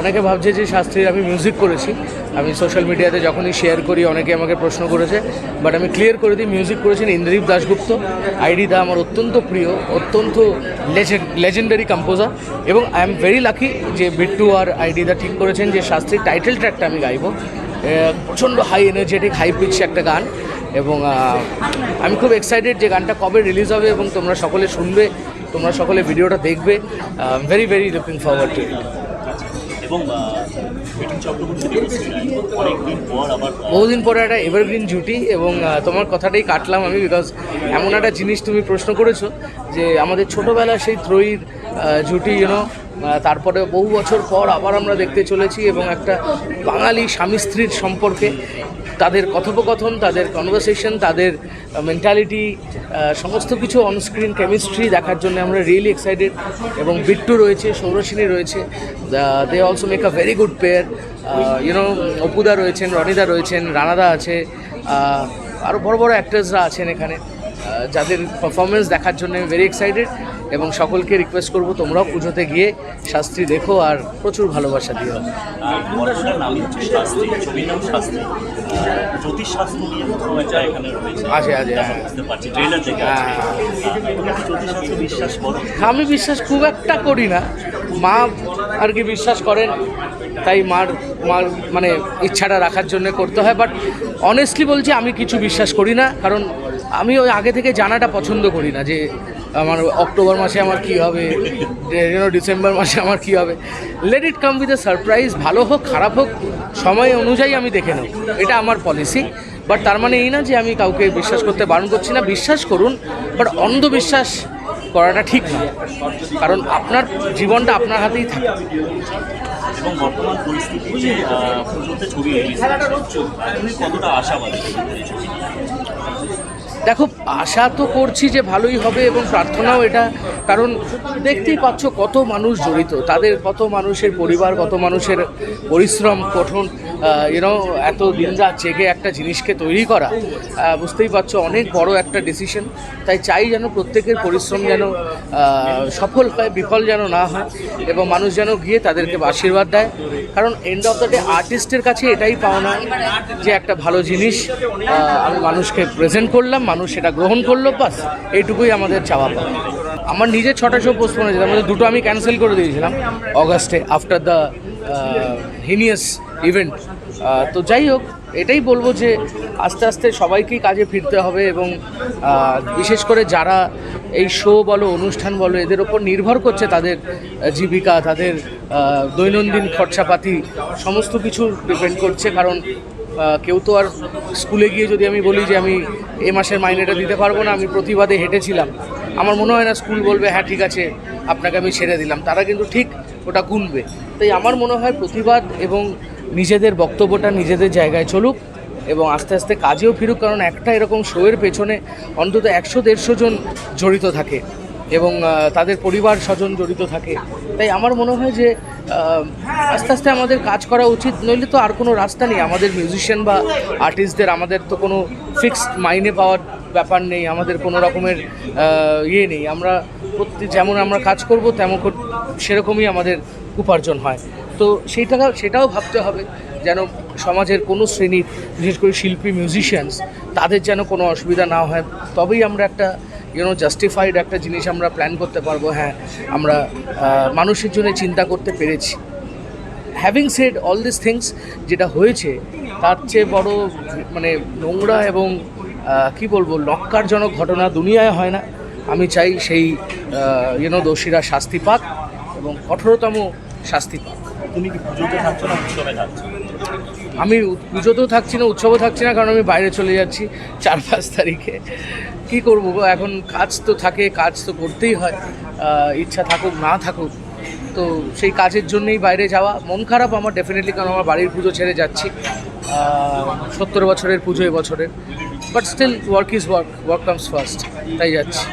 অনেকে ভাবছে যে শাস্ত্রীর আমি মিউজিক করেছি। আমি সোশ্যাল মিডিয়াতে যখনই শেয়ার করি, অনেকে আমাকে প্রশ্ন করেছে। বাট আমি ক্লিয়ার করে দিই মিউজিক করেছেন ইন্দ্রদীপ দাশগুপ্ত। আইডি দা আমার অত্যন্ত প্রিয়, অত্যন্ত লেজেন্ডারি কম্পোজার এবং আই এম ভেরি লাকি যে বিট্টু আর আইডি দা ঠিক করেছেন যে শাস্ত্রীর টাইটেল ট্র্যাকটা আমি গাইবো। প্রচণ্ড হাই এনার্জেটিক হাই পিচ একটা গান। এবং আমি খুব এক্সাইটেড যে গানটা কবে রিলিজ হবে এবং তোমরা সকলে শুনবে, তোমরা সকলে ভিডিওটা দেখবে। Very very looking forward to it এবং বহুদিন পরে একটা এভারগ্রিন জুটি এবং তোমার কথাটাই কাটলাম আমি বিকজ এমন একটা জিনিস তুমি প্রশ্ন করেছ যে আমাদের ছোটোবেলা সেই ত্রয়ীর জুটি ইউনো তারপরে বহু বছর পর আবার আমরা দেখতে চলেছি এবং একটা বাঙালি স্বামী স্ত্রীর সম্পর্কে। তাদের কথোপকথন, তাদের কনভারসেশন তাদের মেন্টালিটি সমস্ত কিছু অনস্ক্রিন কেমিস্ট্রি দেখার জন্য আমরা রিয়েলি এক্সাইটেড এবং বিট্টু রয়েছে সৌরসিনী রয়েছে। They also make a very good pair you know অপুদা রয়েছেন, রনিদা রয়েছেন, রানাদা আছে আরও বড় বড় অ্যাক্টার্সরা আছেন এখানে যাদের পারফরমেন্স দেখার জন্য ভেরি এক্সাইটেড এবং সকলকে রিকোয়েস্ট করব তোমরাও পুজোতে গিয়ে শাস্ত্রী দেখো আর প্রচুর ভালোবাসা দিও। আছে, আছে, হ্যাঁ। আমি বিশ্বাস খুব একটা করি না। মা আর কি বিশ্বাস করেন, তাই মার মার মানে ইচ্ছাটা রাখার জন্য করতে হয়। বাট অনেস্টলি বলছি, আমি কিছু বিশ্বাস করি না, কারণ আমি ওই আগে থেকে জানাটা পছন্দ করি না যে আমার অক্টোবর মাসে আমার কী হবে ডিসেম্বর মাসে আমার কী হবে। Let it come with a surprise ভালো হোক, খারাপ হোক, সময় অনুযায়ী আমি দেখে নেব, এটা আমার পলিসি বাট তার মানে এই না যে আমি কাউকে বিশ্বাস করতে বারণ করছি না, বিশ্বাস করুন বাট অন্ধবিশ্বাস করাটা ঠিক না কারণ আপনার জীবনটা আপনার হাতেই থাকে এবং বর্তমান নিয়ে? দেখো, আশা তো করছি যে ভালোই হবে এবং প্রার্থনাও এটা, কারণ দেখতেই পাচ্ছ কত মানুষ জড়িত। তাদের কত মানুষের পরিবার, কত মানুষের পরিশ্রম, কঠোর ইউনো এত দিন রাত জেগে একটা জিনিসকে তৈরি করা বুঝতেই পারছ অনেক বড় একটা ডিসিশন তাই চাই যেন প্রত্যেকের পরিশ্রম যেন সফল হয়, বিফল যেন না হয়, এবং মানুষ যেন গিয়ে তাদেরকে আশীর্বাদ দেয়। কারণ এন্ড অফ দ্য ডে আর্টিস্টের কাছে এটাই পাওনা যে একটা ভালো জিনিস আমি মানুষকে প্রেজেন্ট করলাম মানুষ সেটা গ্রহণ করল, বাস এইটুকুই আমাদের চাওয়া পাওয়া। আমার নিজের ছটা শো পোস্টপোন হয়েছে মধ্যে দুটো আমি ক্যান্সেল করে দিয়েছিলাম অগাস্টে আফটার দ্য হিনিয়াস ইভেন্ট তো যাই হোক, এটাই বলব যে আস্তে আস্তে সবাইকেই কাজে ফিরতে হবে এবং বিশেষ করে যারা এই শো বলো, অনুষ্ঠান বলো, এদের ওপর নির্ভর করছে তাদের জীবিকা, তাদের দৈনন্দিন খরচাপাতি, সমস্ত কিছু ডিপেন্ড করছে, কারণ কেউ তো আর স্কুলে গিয়ে যদি আমি বলি যে আমি এ মাসের মাইনেটা দিতে পারব না, আমি প্রতিবাদে হেঁটেছিলাম। আমার মনে হয় না স্কুল বলবে হ্যাঁ ঠিক আছে, আপনাকে আমি ছেড়ে দিলাম। তারা কিন্তু ঠিক ওটা গুনবে। তাই আমার মনে হয় প্রতিবাদ এবং নিজেদের বক্তব্যটা নিজেদের জায়গায় চলুক এবং আস্তে আস্তে কাজেও ফিরুক, কারণ একটা এরকম শোয়ের পেছনে অন্তত একশো দেড়শো জন জড়িত থাকে। এবং তাদের পরিবার স্বজন জড়িত থাকে। তাই আমার মনে হয় যে আস্তে আস্তে আমাদের কাজ করা উচিত। নইলে তো আর কোনো রাস্তা নেই। আমাদের মিউজিশিয়ান বা আর্টিস্টদের আমাদের তো কোনো ফিক্সড মাইনে পাওয়ার ব্যাপার নেই। আমাদের কোনো রকমের ইয়ে নেই। আমরা প্রত্যেক যেমন আমরা কাজ করব, তেমন সেরকমই আমাদের উপার্জন হয়। তো সেইটা, সেটাও ভাবতে হবে যেন সমাজের কোনো শ্রেণির, বিশেষ করে শিল্পী মিউজিশিয়ানস তাদের যেন কোনো অসুবিধা না হয়। তবেই আমরা একটা ইউনো জাস্টিফাইড একটা জিনিস আমরা প্ল্যান করতে পারব হ্যাঁ আমরা মানুষের জন্য চিন্তা করতে পেরেছি। Having said all this things যেটা হয়েছে, তার চেয়ে বড় মানে নোংরা এবং কি বলব লক্কারজনক ঘটনা দুনিয়ায় হয় না। আমি চাই সেই ইউনো দোষীরা শাস্তি পাক এবং কঠোরতম শাস্তি পাক তুমি কি পুজোতে থাকছো না উৎসবে থাকছো? আমি পুজোতেও থাকছি না উৎসবও থাকছি না কারণ আমি বাইরে চলে যাচ্ছি চার পাঁচ তারিখে। কি করব এখন কাজ তো থাকে কাজ তো করতেই হয় ইচ্ছা থাকুক না থাকুক তো সেই কাজের জন্যই বাইরে যাওয়া। মন খারাপ আমার ডেফিনেটলি কারণ আমার বাড়ির পুজো ছেড়ে যাচ্ছি। সত্তর বছরের পুজো এবছরের। But still work is work work comes first তাই যাচ্ছি।